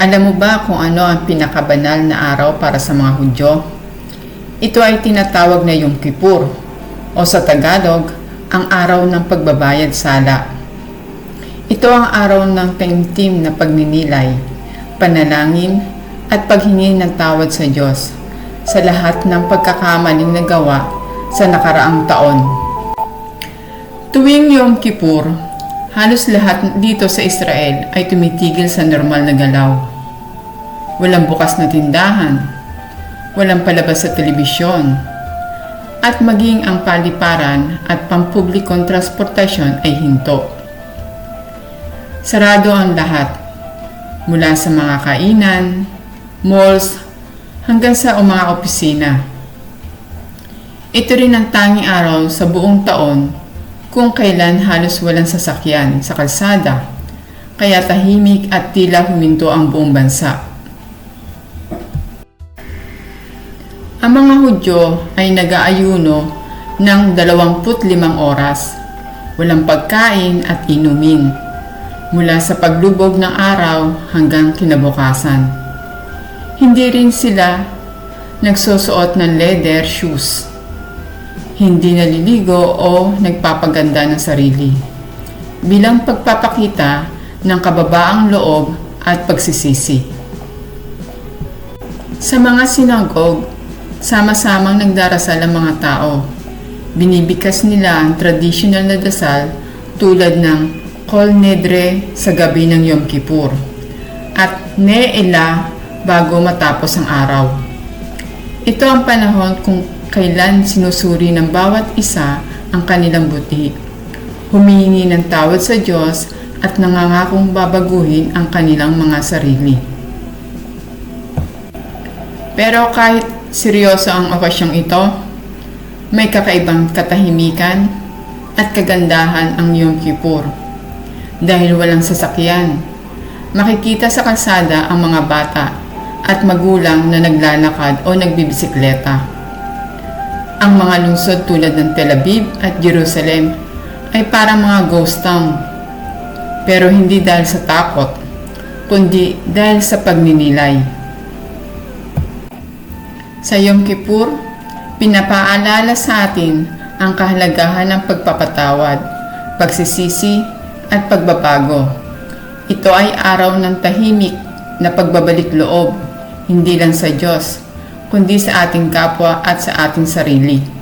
Alam mo ba kung ano ang pinakabanal na araw para sa mga Hudyo? Ito ay tinatawag na Yom Kippur o sa Tagalog, ang araw ng pagbabayad sala. Ito ang araw ng taimtim na pagninilay, panalangin at paghingi ng tawad sa Diyos sa lahat ng pagkakamaling nagawa sa nakaraang taon. Tuwing Yom Kippur, halos lahat dito sa Israel ay tumitigil sa normal na galaw. Walang bukas na tindahan, walang palabas sa telebisyon, at maging ang paliparan at pampublikong transportasyon ay hinto. Sarado ang lahat, mula sa mga kainan, malls, hanggang sa mga opisina. Ito rin ang tanging araw sa buong taon kung kailan halos walang sasakyan sa kalsada, kaya tahimik at tila huminto ang buong bansa. Ang mga Hudyo ay nag-aayuno ng 25 oras, walang pagkain at inumin, mula sa paglubog ng araw hanggang kinabukasan. Hindi rin sila nagsusuot ng leather shoes, hindi naliligo o nagpapaganda ng sarili, bilang pagpapakita ng kababaang loob at pagsisisi. Sa mga sinagog, sama-samang nagdarasal ang mga tao. Binibikas nila ang traditional na dasal tulad ng Kol Nedre sa gabi ng Yom Kippur at Ne'ela bago matapos ang araw. Ito ang panahon kung kailan sinusuri ng bawat isa ang kanilang buti. Humihingi ng tawad sa Diyos at nangangakong babaguhin ang kanilang mga sarili. Pero kahit seryoso ang okasyong ito, may kakaibang katahimikan at kagandahan ang Yom Kippur. Dahil walang sasakyan, makikita sa kalsada ang mga bata at magulang na naglalakad o nagbibisikleta. Ang mga lungsod tulad ng Tel Aviv at Jerusalem ay parang mga ghost town. Pero hindi dahil sa takot, kundi dahil sa pagninilay. Sa Yom Kippur, pinapaalala sa atin ang kahalagahan ng pagpapatawad, pagsisisi at pagbabago. Ito ay araw ng tahimik na pagbabalik loob, hindi lang sa Diyos, kundi sa ating kapwa at sa ating sarili.